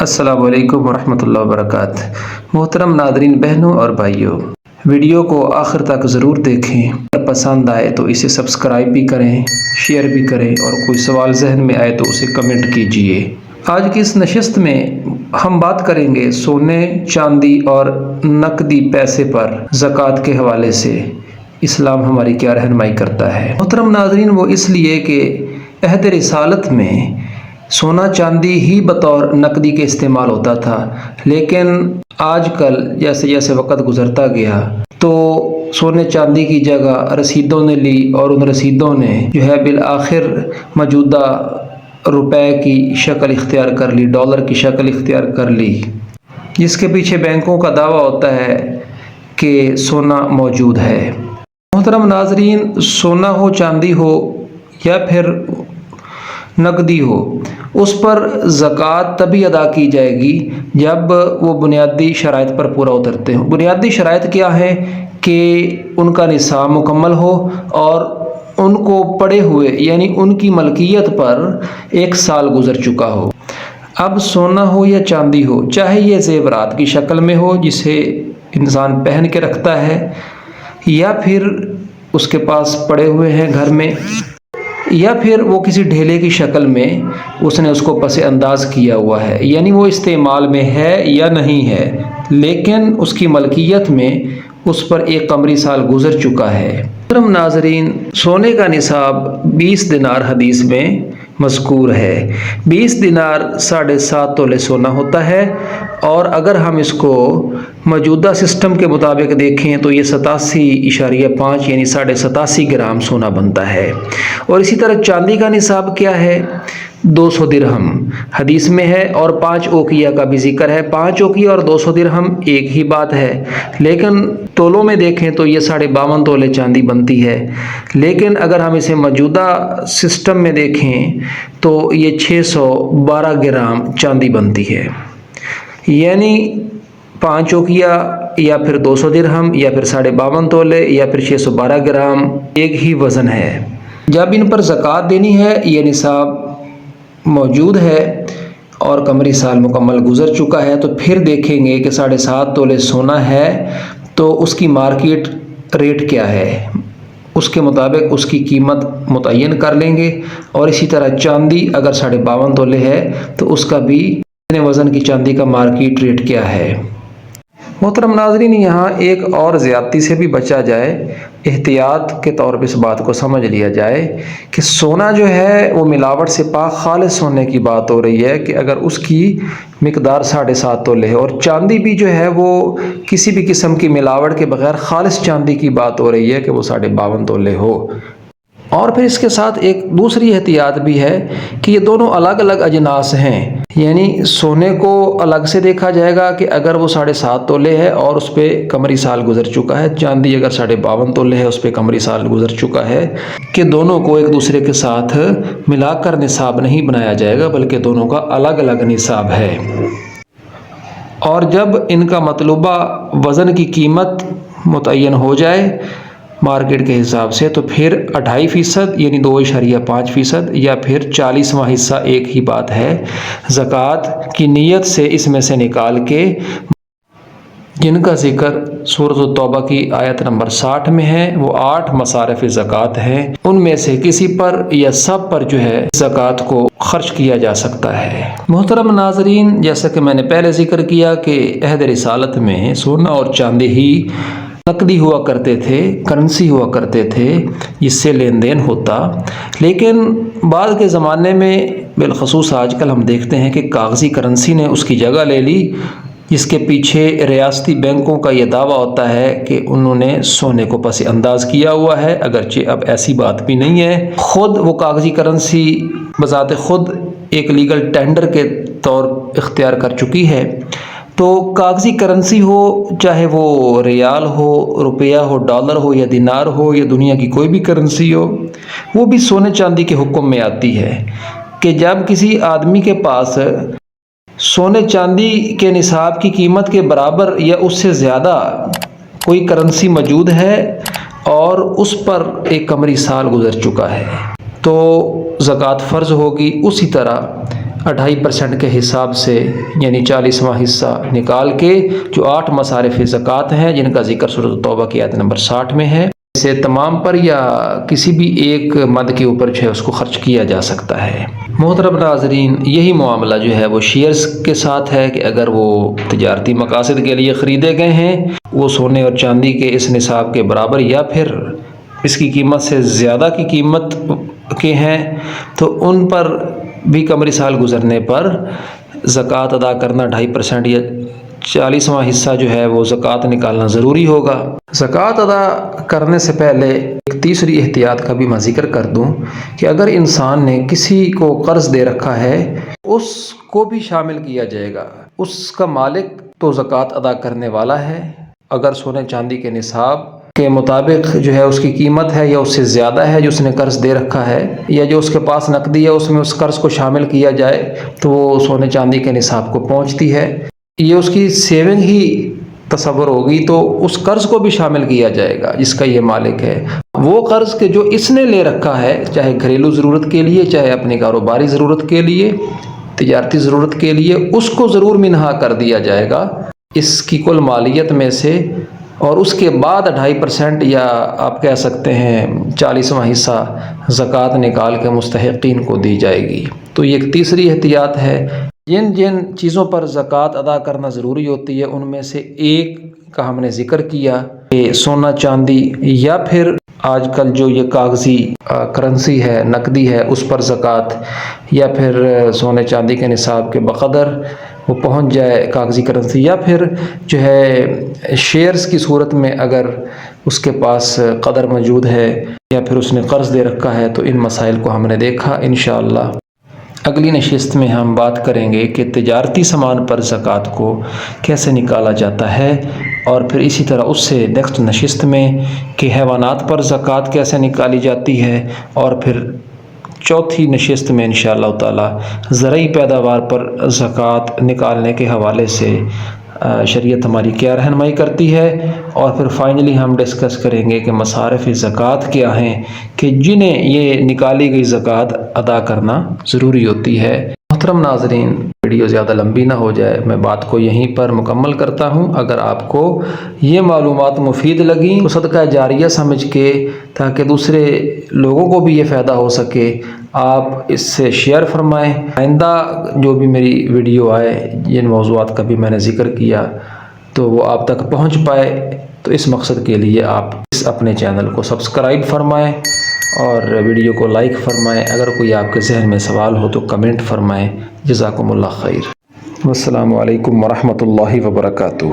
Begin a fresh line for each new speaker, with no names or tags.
السلام علیکم ورحمۃ اللہ وبرکاتہ۔ محترم ناظرین، بہنوں اور بھائیوں، ویڈیو کو آخر تک ضرور دیکھیں۔ اگر پسند آئے تو اسے سبسکرائب بھی کریں، شیئر بھی کریں اور کوئی سوال ذہن میں آئے تو اسے کمنٹ کیجیے۔ آج کی اس نشست میں ہم بات کریں گے سونے، چاندی اور نقدی پیسے پر زکوٰۃ کے حوالے سے۔ اسلام ہماری کیا رہنمائی کرتا ہے؟ محترم ناظرین، وہ اس لیے کہ عہد رسالت میں سونا چاندی ہی بطور نقدی کے استعمال ہوتا تھا، لیکن آج کل جیسے جیسے وقت گزرتا گیا، تو سونے چاندی کی جگہ رسیدوں نے لی اور ان رسیدوں نے جو ہے بالآخر موجودہ روپے کی شکل اختیار کر لی، ڈالر کی شکل اختیار کر لی۔ جس کے پیچھے بینکوں کا دعویٰ ہوتا ہے کہ سونا موجود ہے۔ محترم ناظرین، سونا ہو، چاندی ہو یا پھر نقدی ہو۔ اس پر زکوٰۃ تبھی ادا کی جائے گی جب وہ بنیادی شرائط پر پورا اترتے ہوں۔ بنیادی شرائط کیا ہے کہ ان کا نصاب مکمل ہو اور ان کو پڑے ہوئے یعنی ان کی ملکیت پر ایک سال گزر چکا ہو۔ اب سونا ہو یا چاندی ہو، چاہے یہ زیورات کی شکل میں ہو جسے انسان پہن کے رکھتا ہے یا پھر اس کے پاس پڑے ہوئے ہیں گھر میں۔ یا پھر وہ کسی ڈھیلے کی شکل میں اس نے اس کو پس انداز کیا ہوا ہے یعنی وہ استعمال میں ہے یا نہیں ہے، لیکن اس کی ملکیت میں اس پر ایک قمری سال گزر چکا ہے۔ محترم ناظرین، سونے کا نصاب بیس دنار حدیث میں مذکور ہے۔ بیس دینار ساڑھے سات تولے سونا ہوتا ہے۔ اور اگر ہم اس کو موجودہ سسٹم کے مطابق دیکھیں تو یہ ستاسی اشاریہ پانچ یعنی ساڑھے ستاسی گرام سونا بنتا ہے۔ اور اسی طرح چاندی کا نصاب کیا ہے؟ دو سو درہم۔ حدیث میں ہے اور پانچ اوکیا کا بھی ذکر ہے۔ پانچ اوکیا اور دو سو درہم ایک ہی بات ہے۔ لیکن تولوں میں دیکھیں تو یہ ساڑھے باون تولے چاندی بنتی ہے۔ لیکن اگر ہم اسے موجودہ سسٹم میں دیکھیں تو یہ چھ سو بارہ گرام چاندی بنتی ہے۔ یعنی پانچ اوکیا یا پھر دو سو درہم یا پھر ساڑھے باون تولے یا پھر چھ سو بارہ گرام ایک ہی وزن ہے۔ جب ان پر زکوٰۃ دینی ہے یہ نصاب موجود ہے اور کمری سال مکمل گزر چکا ہے، تو پھر دیکھیں گے کہ ساڑھے سات تولے سونا ہے، تو اس کی مارکیٹ ریٹ کیا ہے؟ اس کے مطابق اس کی قیمت متعین کر لیں گے۔ اور اسی طرح چاندی اگر ساڑھے باون تولے ہے، تو اس کا بھی وزن کی چاندی کا مارکیٹ ریٹ کیا ہے؟ محترم ناظرین، یہاں ایک اور زیادتی سے بھی بچا جائے، احتیاط کے طور پہ اس بات کو سمجھ لیا جائے کہ سونا جو ہے، وہ ملاوٹ سے پاک، خالص ہونے کی بات ہو رہی ہے کہ اگر اس کی مقدار ساڑھے سات تولے ہے اور چاندی بھی جو ہے، وہ کسی بھی قسم کی ملاوٹ کے بغیر خالص چاندی کی بات ہو رہی ہے کہ وہ ساڑھے باون تولے ہو۔ اور پھر اس کے ساتھ ایک دوسری احتیاط بھی ہے کہ یہ دونوں الگ الگ اجناس ہیں۔ یعنی سونے کو الگ سے دیکھا جائے گا کہ اگر وہ ساڑھے سات تولے ہے اور اس پہ کمری سال گزر چکا ہے، چاندی اگر ساڑھے باون تولے ہے، اس پہ کمری سال گزر چکا ہے، کہ دونوں کو ایک دوسرے کے ساتھ ملا کر نصاب نہیں بنایا جائے گا، بلکہ دونوں کا الگ الگ نصاب ہے۔ اور جب ان کا مطلوبہ وزن کی قیمت متعین ہو جائے مارکیٹ کے حساب سے تو پھر اٹھائی فیصد یعنی دو اشاریہ پانچ فیصد یا پھر چالیسواں حصہ ایک ہی بات ہے۔ زکوٰۃ کی نیت سے اس میں سے نکال کے جن کا ذکر صورت الطبہ کی آیت نمبر ساٹھ میں ہے، وہ آٹھ مصارف زکوٰۃ ہیں۔ ان میں سے کسی پر یا سب پر جو ہے زکوٰۃ کو خرچ کیا جا سکتا ہے۔ محترم ناظرین، جیسا کہ میں نے پہلے ذکر کیا کہ عہد رسالت میں سونا اور چاندی ہی نقدی ہوا کرتے تھے، کرنسی ہوا کرتے تھے جس سے لین دین ہوتا۔ لیکن بعد کے زمانے میں بالخصوص آج کل ہم دیکھتے ہیں کہ کاغذی کرنسی نے اس کی جگہ لے لی۔ جس کے پیچھے ریاستی بینکوں کا یہ دعویٰ ہوتا ہے کہ انہوں نے سونے کو پس انداز کیا ہوا ہے، اگرچہ اب ایسی بات بھی نہیں ہے۔ خود وہ کاغذی کرنسی بذات خود ایک لیگل ٹینڈر کے طور اختیار کر چکی ہے۔ تو کاغذی کرنسی ہو، چاہے وہ ریال ہو، روپیہ ہو، ڈالر ہو یا دینار ہو یا دنیا کی کوئی بھی کرنسی ہو، وہ بھی سونے چاندی کے حکم میں آتی ہے کہ جب کسی آدمی کے پاس سونے چاندی کے نصاب کی قیمت کے برابر یا اس سے زیادہ کوئی کرنسی موجود ہے اور اس پر ایک کمری سال گزر چکا ہے، تو زکوٰۃ فرض ہوگی اسی طرح اڑھائی پرسنٹ کے حساب سے یعنی چالیسواں حصہ نکال کے جو آٹھ مصارف زکوٰۃ ہیں، جن کا ذکر صورت توبہ کی آیت نمبر ساٹھ میں ہے اسے تمام پر یا کسی بھی ایک مد کے اوپر جو ہے اس کو خرچ کیا جا سکتا ہے۔ محترم ناظرین، یہی معاملہ جو ہے وہ شیئرز کے ساتھ ہے کہ اگر وہ تجارتی مقاصد کے لیے خریدے گئے ہیں، وہ سونے اور چاندی کے اس نصاب کے برابر یا پھر اس کی قیمت سے زیادہ کی قیمت کے ہیں، تو ان پر بھی کمری سال گزرنے پر زکوٰۃ ادا کرنا ڈھائی پرسنٹ یا چالیسواں حصہ جو ہے وہ زکوٰۃ نکالنا ضروری ہوگا۔ زکوٰۃ ادا کرنے سے پہلے ایک تیسری احتیاط کا بھی میں ذکر کر دوں کہ اگر انسان نے کسی کو قرض دے رکھا ہے، اس کو بھی شامل کیا جائے گا۔ اس کا مالک تو زکوٰۃ ادا کرنے والا ہے۔ اگر سونے چاندی کے نصاب کے مطابق جو ہے اس کی قیمت ہے یا اس سے زیادہ ہے جو اس نے قرض دے رکھا ہے یا جو اس کے پاس نقدی ہے اس میں اس قرض کو شامل کیا جائے تو وہ سونے چاندی کے نصاب کو پہنچتی ہے۔ یہ اس کی سیونگ ہی تصور ہوگی تو اس قرض کو بھی شامل کیا جائے گا جس کا یہ مالک ہے۔ وہ قرض کے جو اس نے لے رکھا ہے، چاہے گھریلو ضرورت کے لیے، چاہے اپنی کاروباری ضرورت کے لیے، تجارتی ضرورت کے لیے، اس کو ضرور منہا کر دیا جائے گا۔ اس کی کل مالیت میں سے اور اس کے بعد ڈھائی پرسنٹ یا آپ کہہ سکتے ہیں چالیسواں حصہ زکوٰۃ نکال کے مستحقین کو دی جائے گی۔ تو یہ ایک تیسری احتیاط ہے۔ جن جن چیزوں پر زکوٰۃ ادا کرنا ضروری ہوتی ہے، ان میں سے ایک کا ہم نے ذکر کیا کہ سونا، چاندی یا پھر آج کل جو یہ کاغذی کرنسی ہے، نقدی ہے، اس پر زکوٰۃ یا پھر سونے، چاندی کے نصاب کے بقدر وہ پہنچ جائے کاغذی کرنسی، یا پھر جو ہے شیئرز کی صورت میں اگر اس کے پاس قدر موجود ہے یا پھر اس نے قرض دے رکھا ہے، تو ان مسائل کو ہم نے دیکھا، انشاءاللہ۔ اگلی نشست میں ہم بات کریں گے کہ تجارتی سامان پر زکوٰۃ کو کیسے نکالا جاتا ہے اور پھر اسی طرح اس سے نیکسٹ نشست میں کہ حیوانات پر زکوٰۃ کیسے نکالی جاتی ہے اور پھر چوتھی نشست میں انشاءاللہ تعالی زرعی پیداوار پر زکوٰۃ نکالنے کے حوالے سے شریعت ہماری کیا رہنمائی کرتی ہے؟ اور پھر فائنلی ہم ڈسکس کریں گے کہ مصارف زکوٰۃ کیا ہیں، کہ جنہیں یہ نکالی گئی زکوٰۃ ادا کرنا ضروری ہوتی ہے۔ محترم ناظرین، ویڈیو زیادہ لمبی نہ ہو جائے، میں بات کو یہیں پر مکمل کرتا ہوں۔ اگر آپ کو یہ معلومات مفید لگیں تو صدقہ جاریہ سمجھ کے، تاکہ دوسرے لوگوں کو بھی یہ فائدہ ہو سکے، آپ اس سے شیئر فرمائیں۔ آئندہ جو بھی میری ویڈیو آئے، جن موضوعات کا بھی میں نے ذکر کیا، تو وہ آپ تک پہنچ پائے۔ تو اس مقصد کے لیے آپ اس اپنے چینل کو سبسکرائب فرمائیں۔ اور ویڈیو کو لائک فرمائیں۔ اگر کوئی آپ کے ذہن میں سوال ہو تو کمنٹ فرمائیں۔ جزاکم اللہ خیر۔ السلام علیکم ورحمۃ اللہ وبرکاتہ۔